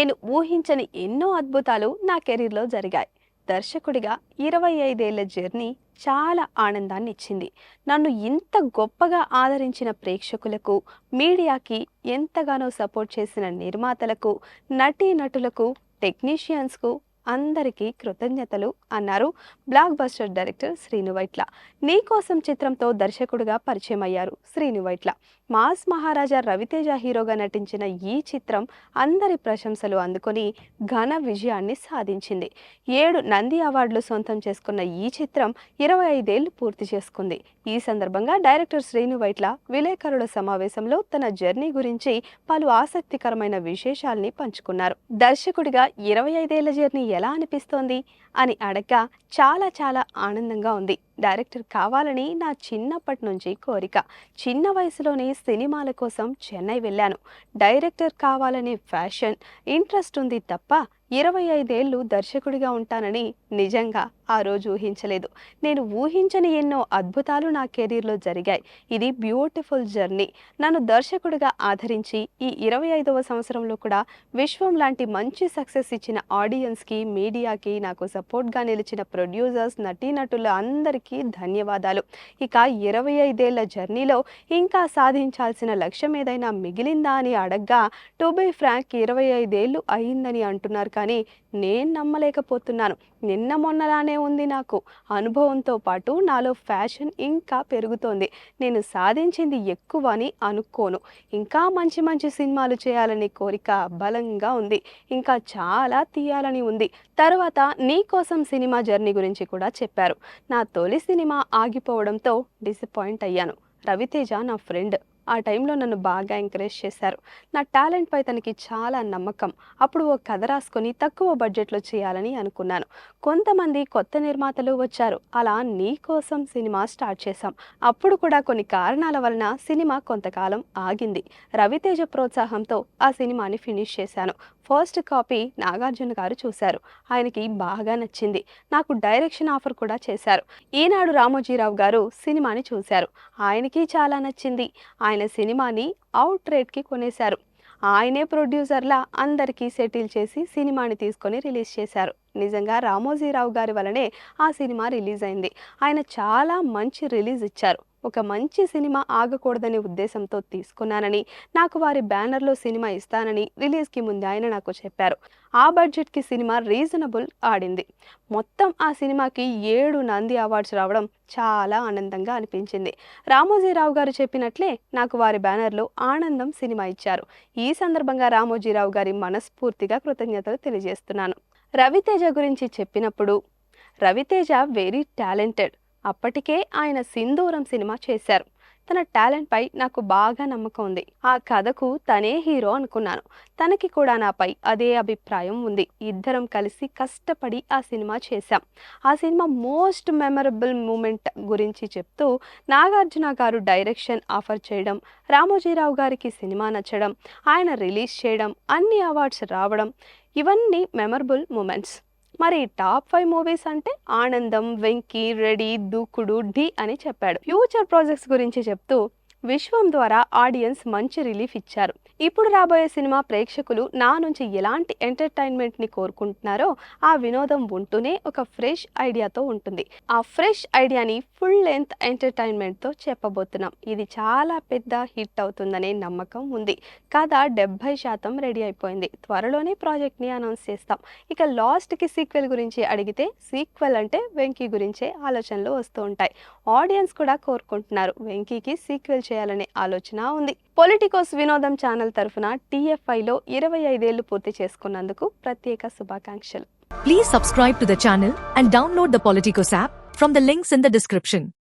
నేను ఊహించని ఎన్నో అద్భుతాలు నా కెరీర్లో జరిగాయి. దర్శకుడిగా ఇరవై ఐదేళ్ళ జర్నీ చాలా ఆనందాన్ని ఇచ్చింది నన్ను ఇంత గొప్పగా ఆదరించిన ప్రేక్షకులకు మీడియాకి ఎంతగానో సపోర్ట్ చేసిన నిర్మాతలకు నటీనటులకు టెక్నీషియన్స్కు అందరికీ కృతజ్ఞతలు అన్నారు blockbuster director Srinu Vaitla. Nee Kosam చిత్రంతో దర్శకుడిగా పరిచయం అయ్యారు శ్రీను వైట్ల. మాస్ మహారాజా రవితేజ హీరోగా నటించిన ఈ చిత్రం అందరి ప్రశంసలు అందుకొని ఘన విజయాన్ని సాధించింది. ఏడు నంది అవార్డులు సొంతం చేసుకున్న ఈ చిత్రం ఇరవై ఐదేళ్ళు పూర్తి చేసుకుంది. ఈ సందర్భంగా డైరెక్టర్ శ్రీను వైట్ల విలేకరుల సమావేశంలో తన జర్నీ గురించి పలు ఆసక్తికరమైన విశేషాల్ని పంచుకున్నారు. దర్శకుడిగా ఇరవై ఐదేళ్ళ జర్నీ ఎలా అనిపిస్తోంది అని అడగ్గా చాలా చాలా ఆనందంగా ఉంది. డైరెక్టర్ కావాలని నా చిన్నప్పటి నుంచి కోరిక. చిన్న వయసులోనే సినిమాల కోసం చెన్నై వెళ్ళాను. డైరెక్టర్ కావాలనే ఫ్యాషన్ ఇంట్రెస్ట్ ఉంది తప్ప ఇరవై ఐదేళ్ళు దర్శకుడిగా ఉంటానని నిజంగా ఆ రోజు ఊహించలేదు. నేను ఊహించని ఎన్నో అద్భుతాలు నా కెరీర్లో జరిగాయి. ఇది బ్యూటిఫుల్ జర్నీ. నన్ను దర్శకుడిగా ఆదరించి ఈ ఇరవై ఐదవ సంవత్సరంలో కూడా విశ్వం లాంటి మంచి సక్సెస్ ఇచ్చిన ఆడియన్స్కి మీడియాకి నాకు సపోర్ట్గా నిలిచిన ప్రొడ్యూసర్స్ నటీనటుల అందరికీ ధన్యవాదాలు. ఇక ఇరవై ఐదేళ్ళ జర్నీలో ఇంకా సాధించాల్సిన లక్ష్యం ఏదైనా మిగిలిందా అని అడగ్గా టు ఫ్రాంక్ ఇరవై ఐదేళ్ళు అయిందని అంటున్నారు కానీ నేను నమ్మలేకపోతున్నాను. నిన్న మొన్నలానే ఉంది నాకు. అనుభవంతో పాటు నాలో ఫ్యాషన్ ఇంకా పెరుగుతోంది. నేను సాధించింది ఎక్కువ అని అనుకోను. ఇంకా మంచి మంచి సినిమాలు చేయాలనే కోరిక బలంగా ఉంది. ఇంకా చాలా తీయాలని ఉంది. తర్వాత నీ కోసం సినిమా జర్నీ గురించి కూడా చెప్పారు. నా తొలి సినిమా ఆగిపోవడంతో డిసప్పాయింట్ అయ్యాను. రవితేజ నా ఫ్రెండ్. ఆ టైంలో నన్ను బాగా ఎంకరేజ్ చేశారు. నా టాలెంట్పై తనకి చాలా నమ్మకం. అప్పుడు ఓ కథ రాసుకొని తక్కువ బడ్జెట్లో చేయాలని అనుకున్నాను. కొంతమంది కొత్త నిర్మాతలు వచ్చారు. అలా నీ కోసం సినిమా స్టార్ట్ చేశాం. అప్పుడు కూడా కొన్ని కారణాల వలన సినిమా కొంతకాలం ఆగింది. రవితేజ ప్రోత్సాహంతో ఆ సినిమాని ఫినిష్ చేశాను. ఫస్ట్ కాపీ నాగార్జున గారు చూశారు. ఆయనకి బాగా నచ్చింది. నాకు డైరెక్షన్ ఆఫర్ కూడా చేశారు. ఈనాడు రామోజీరావు గారు సినిమాని చూశారు. ఆయనకి చాలా నచ్చింది. ఆయన సినిమాని అవుట్ రేట్కి కొనేశారు. ఆయనే ప్రొడ్యూసర్లా అందరికీ సెటిల్ చేసి సినిమాని తీసుకొని రిలీజ్ చేశారు. నిజంగా రామోజీరావు గారి వలనే ఆ సినిమా రిలీజ్ అయింది. ఆయన చాలా మంచి రిలీజ్ ఇచ్చారు. ఒక మంచి సినిమా ఆగకూడదనే ఉద్దేశంతో తీసుకున్నానని నాకు వారి బ్యానర్లో సినిమా ఇస్తానని రిలీజ్కి ముందు ఆయన నాకు చెప్పారు. ఆ బడ్జెట్కి సినిమా రీజనబుల్ ఆడింది. మొత్తం ఆ సినిమాకి ఏడు నంది అవార్డ్స్ రావడం చాలా ఆనందంగా అనిపించింది. రామోజీరావు గారు చెప్పినట్లే నాకు వారి బ్యానర్లో ఆనందం సినిమా ఇచ్చారు. ఈ సందర్భంగా రామోజీరావు గారి మనస్ఫూర్తిగా కృతజ్ఞతలు తెలియజేస్తున్నాను. రవితేజ గురించి చెప్పినప్పుడు రవితేజ వెరీ టాలెంటెడ్. అప్పటికే ఆయన సింధూరం సినిమా చేశారు. తన టాలెంట్పై నాకు బాగా నమ్మకం ఉంది. ఆ కథకు తనే హీరో అనుకున్నాను. తనకి కూడా నాపై అదే అభిప్రాయం ఉంది. ఇద్దరం కలిసి కష్టపడి ఆ సినిమా చేశాం. ఆ సినిమా మోస్ట్ మెమరబుల్ మూమెంట్ గురించి చెప్తూ నాగార్జున గారు డైరెక్షన్ ఆఫర్ చేయడం రామోజీరావు గారికి సినిమా నచ్చడం ఆయన రిలీజ్ చేయడం అన్ని అవార్డ్స్ రావడం ఇవన్నీ మెమరబుల్ మూమెంట్స్. మరి టాప్ ఫైవ్ మూవీస్ అంటే ఆనందం వెంకీ రెడీ దూకుడు డి అని చెప్పాడు. ఫ్యూచర్ ప్రాజెక్ట్స్ గురించి చెప్తూ విశ్వం ద్వారా ఆడియన్స్ మంచి రిలీఫ్ ఇచ్చారు. ఇప్పుడు రాబోయే సినిమా ప్రేక్షకులు నా నుంచి ఎలాంటి ఎంటర్టైన్మెంట్ని కోరుకుంటున్నారో ఆ వినోదం ఉంటూనే ఒక ఫ్రెష్ ఐడియాతో ఉంటుంది. ఆ ఫ్రెష్ ఐడియాని ఫుల్ లెంత్ ఎంటర్టైన్మెంట్తో చెప్పబోతున్నాం. ఇది చాలా పెద్ద హిట్ అవుతుందనే నమ్మకం ఉంది. కథ డెబ్బై శాతం రెడీ అయిపోయింది. త్వరలోనే ప్రాజెక్ట్ని అనౌన్స్ చేస్తాం. ఇక లాస్ట్కి సీక్వెల్ గురించి అడిగితే సీక్వెల్ అంటే వెంకీ గురించే ఆలోచనలు వస్తూ ఉంటాయి. ఆడియన్స్ కూడా కోరుకుంటున్నారు. వెంకీకి సీక్వెల్ చేయాలనే ఆలోచన ఉంది. పొలిటికోస్ వినోదం ఛానల్ తరఫున టీఎఫ్ఐలో ఇరవై ఐదేళ్ళు పూర్తి చేసుకున్నందుకు ప్రత్యేక శుభాకాంక్షలు. Please subscribe to the channel and download the app from the links in the description